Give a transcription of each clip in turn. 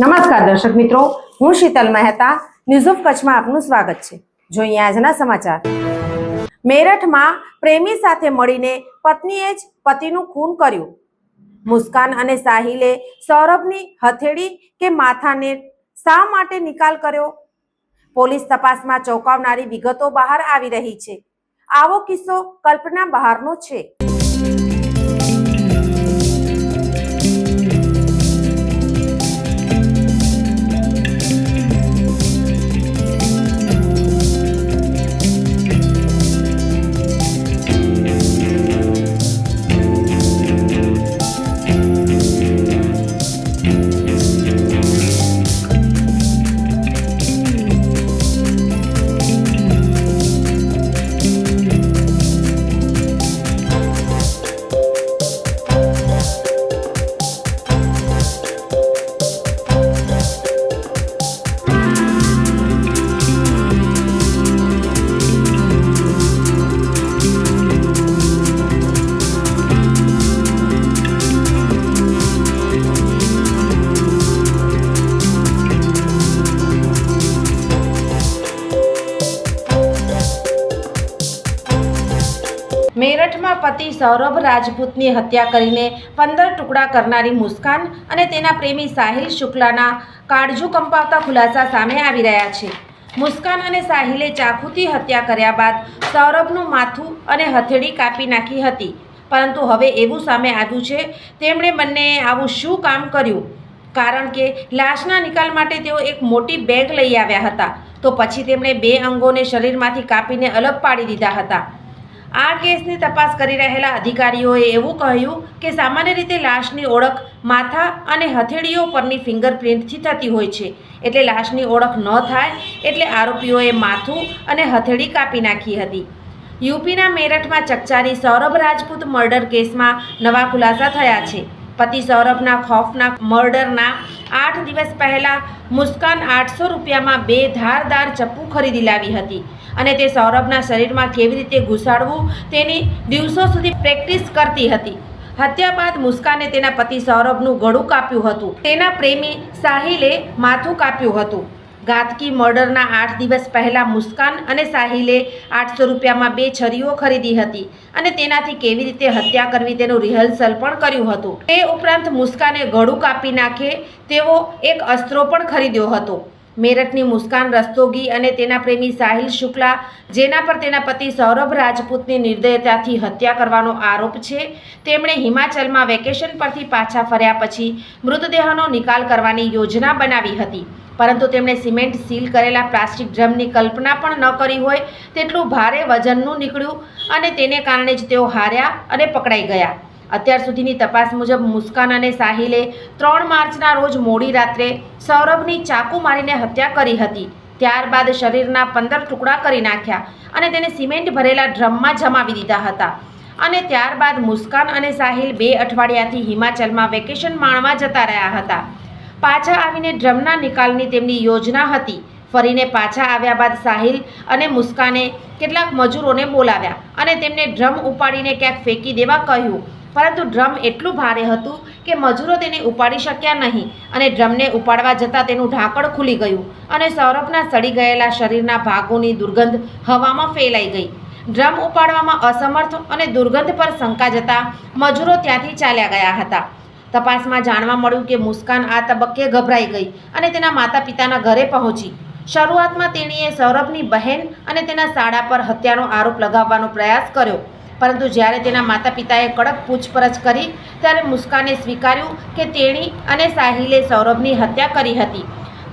નમસ્કાર દર્શક મિત્રો, હું શીતલ મહેતા. ન્યૂઝ ઓફ કચ્છમાં આપનું સ્વાગત છે. જોઈએ આજના સમાચાર. મેરઠમાં પ્રેમી સાથે મળીને પત્નીએ જ પતિનું ખૂન કર્યું. મુસ્કાન અને સાહિલે સૌરભની હથેળી કે માથાને શા માટે નિકાલ કર્યો? પોલીસ તપાસમાં ચોંકાવનારી વિગતો બહાર આવી રહી છે. આવો કિસ્સો કલ્પના બહારનો છે. સૌરભ રાજપૂતની હત્યા કરીને પંદર ટુકડા કરનારી મુસ્કાન અને તેના પ્રેમી સાહિલ શુક્લાના કાળજુ કંપાવતા ખુલાસા સામે આવી રહ્યા છે. મુસ્કાન અને સાહિલે ચાકુથી હત્યા કર્યા બાદ સૌરભનું માથું અને હથેળી કાપી નાખી હતી. પરંતુ હવે એવું સામે આવ્યું છે, તેમણે બંનેએ આવું શું કામ કર્યું? કારણ કે લાશના નિકાલ માટે તેઓ એક મોટી બેગ લઈ આવ્યા હતા. તો પછી તેમણે બે અંગોને શરીરમાંથી કાપીને અલગ પાડી દીધા હતા. આ કેસની તપાસ કરી રહેલા અધિકારીઓએ એવું કહ્યું કે સામાન્ય રીતે લાશની ઓળખ માથા અને હથેળીઓ પરની ફિંગરપ્રિન્ટથી થતી હોય છે. એટલે લાશની ઓળખ ન થાય એટલે આરોપીઓએ માથું અને હથેળી કાપી નાખી હતી. યુપીના મેરઠમાં ચકચારી સૌરભ રાજપૂત મર્ડર કેસમાં નવા ખુલાસા થયા છે. પતિ સૌરભના ખોફના મર્ડરના આઠ દિવસ પહેલાં મુસ્કાન આઠસો રૂપિયામાં બે ધારદાર ચપ્પુ ખરીદી લાવી હતી. અને તે સૌરભના શરીરમાં કેવી રીતે ઘુસાડવું તેની દિવસો સુધી પ્રેક્ટિસ કરતી હતી. હત્યા બાદ મુસ્કાને તેના પતિ સૌરભનું ગળું કાપ્યું હતું. તેના પ્રેમી સાહિલે માથું કાપ્યું હતું. ઘાતકી મર્ડરના આઠ દિવસ પહેલાં મુસ્કાન અને સાહિલે આઠસો રૂપિયામાં બે છરીઓ ખરીદી હતી અને તેનાથી કેવી રીતે હત્યા કરવી તેનું રિહર્સલ પણ કર્યું હતું. તે ઉપરાંત મુસ્કાને ગળું કાપી નાખે તેવો એક અસ્ત્રો પણ ખરીદ્યો હતો. મેરઠની મુસ્કાન રસ્તોગી અને તેના પ્રેમી સાહિલ શુક્લા, જેના પર તેના પતિ સૌરભ રાજપૂતની નિર્દયતાથી હત્યા કરવાનો આરોપ છે, તેમણે હિમાચલમાં વેકેશન પરથી પાછા ફર્યા પછી મૃતદેહનો નિકાલ કરવાની યોજના બનાવી હતી. પરંતુ તેમણે સિમેન્ટ સીલ કરેલા પ્લાસ્ટિક ડ્રમની કલ્પના પણ ન કરી હોય તેટલું ભારે વજનનું નીકળ્યું અને તેને કારણે જ તેઓ હાર્યા અને પકડાઈ ગયા. અત્યાર સુધીની તપાસ મુજબ મુસ્કાન અને સાહિલે ત્રણ માર્ચના રોજ મોડી રાત્રે સૌરભની ચાકુ મારીને હત્યા કરી હતી. ત્યારબાદ શરીરના પંદર ટુકડા કરી નાખ્યા અને તેને સિમેન્ટ ભરેલા ડ્રમમાં જમાવી દીધા હતા. અને ત્યારબાદ મુસ્કાન અને સાહિલ બે અઠવાડિયાથી હિમાચલમાં વેકેશન માણવા જતા રહ્યા હતા. પાછા આવીને ડ્રમના નિકાલની તેમની યોજના હતી. ફરીને પાછા આવ્યા બાદ સાહિલ અને મુસ્કાને કેટલાક મજૂરોને બોલાવ્યા અને તેમને ડ્રમ ઉપાડીને ક્યાંક ફેંકી દેવા કહ્યું. પરંતુ ડ્રમ એટલું ભારે હતું કે મજૂરો તેને ઉપાડી શક્યા નહીં અને ડ્રમને ઉપાડવા જતાં તેનું ઢાંકણ ખુલી ગયું અને સૌરભના સડી ગયેલા શરીરના ભાગોની દુર્ગંધ હવામાં ફેલાઈ ગઈ. ડ્રમ ઉપાડવામાં અસમર્થ અને દુર્ગંધ પર શંકા જતાં મજૂરો ત્યાંથી ચાલ્યા ગયા હતા. તપાસમાં જાણવા મળ્યું કે મુસ્કાન આ તબક્કે ગભરાઈ ગઈ અને તેના માતા પિતાના ઘરે પહોંચી. શરૂઆતમાં તેણીએ સૌરભની બહેન અને તેના શાળા પર હત્યાનો આરોપ લગાવવાનો પ્રયાસ કર્યો. પરંતુ જ્યારે તેના માતા પિતાએ કડક પૂછપરછ કરી, ત્યારે મુસ્કાને સ્વીકાર્યું કે તેણી અને સાહિલે સૌરભની હત્યા કરી હતી.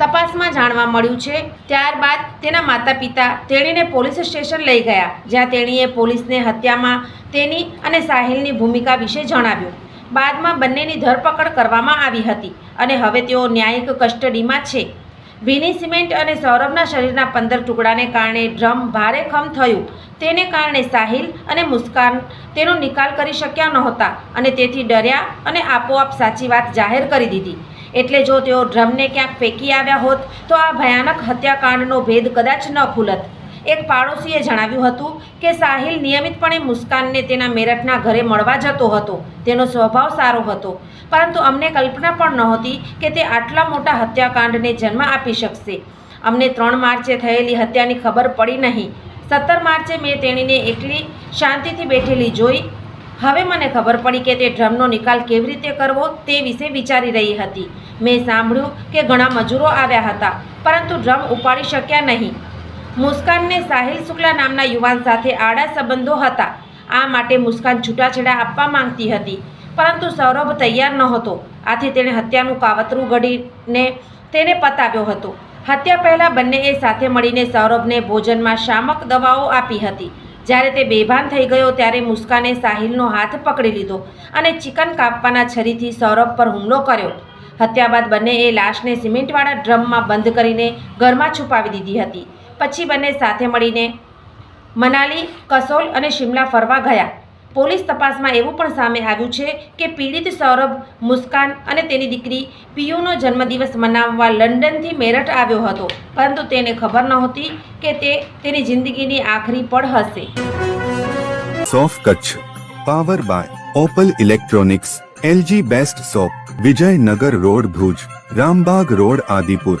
તપાસમાં જાણવા મળ્યું છે, ત્યારબાદ તેના માતા પિતા તેણીને પોલીસ સ્ટેશન લઈ ગયા, જ્યાં તેણીએ પોલીસને હત્યામાં તેની અને સાહિલની ભૂમિકા વિશે જણાવ્યું. બાદમાં બંનેની ધરપકડ કરવામાં આવી હતી અને હવે તેઓ ન્યાયિક કસ્ટડીમાં છે. વિની સિમેન્ટ અને સૌરભના શરીરના પંદર ટુકડાને કારણે ડ્રમ ભારે ખમ થયું. તેને કારણે સાહિલ અને મુસ્કાન તેનો નિકાલ કરી શક્યા નહોતા અને તેથી ડર્યા અને આપોઆપ સાચી વાત જાહેર કરી દીધી. એટલે જો તેઓ ડ્રમને ક્યાંક ફેંકી આવ્યા હોત તો આ ભયાનક હત્યાકાંડનો ભેદ કદાચ ન ખુલત. એક પાડોશીએ જણાવ્યું હતું કે સાહિલ નિયમિતપણે મુસ્કાનને તેના મેરઠના ઘરે મળવા જતો હતો. તેનો સ્વભાવ સારો હતો. પરંતુ અમને કલ્પના પણ નહોતી કે તે આટલા મોટા હત્યાકાંડને જન્મ આપી શકશે. અમને ત્રણ માર્ચે થયેલી હત્યાની ખબર પડી નહીં. સત્તર માર્ચે મેં તેણીને એકલી શાંતિથી બેઠેલી જોઈ. હવે મને ખબર પડી કે તે ડ્રમનો નિકાલ કેવી રીતે કરવો તે વિશે વિચારી રહી હતી. મેં સાંભળ્યું કે ઘણા મજૂરો આવ્યા હતા, પરંતુ ડ્રમ ઉપાડી શક્યા નહીં. મુસ્કાનને સાહિલ શુક્લા નામના યુવાન સાથે આડા સંબંધો હતા. આ માટે મુસ્કાન છૂટાછેડા આપવા માંગતી હતી. પરંતુ સૌરભ તૈયાર નહોતો. આથી તેણે હત્યાનું કાવતરું ઘડીને તેને પતાવ્યો હતો. હત્યા પહેલાં બંનેએ સાથે મળીને સૌરભને ભોજનમાં શામક દવાઓ આપી હતી. જ્યારે તે બેભાન થઈ ગયો ત્યારે મુસ્કાને સાહિલનો હાથ પકડી લીધો અને ચિકન કાપવાના છરીથી સૌરભ પર હુમલો કર્યો. હત્યા બાદ બંનેએ લાશને સિમેન્ટવાળા ડ્રમમાં બંધ કરીને ઘરમાં છુપાવી દીધી હતી. પછી બંને સાથે મળીને મનાલી, કસોલ અને શિમલા ફરવા ગયા. પોલીસ તપાસમાં એવું પણ સામે આવ્યું છે કે પીડિત સૌરભ મુસ્કાન અને તેની દીકરી પિયુનો જન્મદિવસ મનાવવા લંડનથી મેરઠ આવ્યો હતો. પરંતુ તેને ખબર નહોતી કે તે તેની જિંદગીની આખરી પળ હશે. સોફ Kutch, power by Opal electronics, LG best shop Vijaynagar road Bhuj, Rambag road Adipur.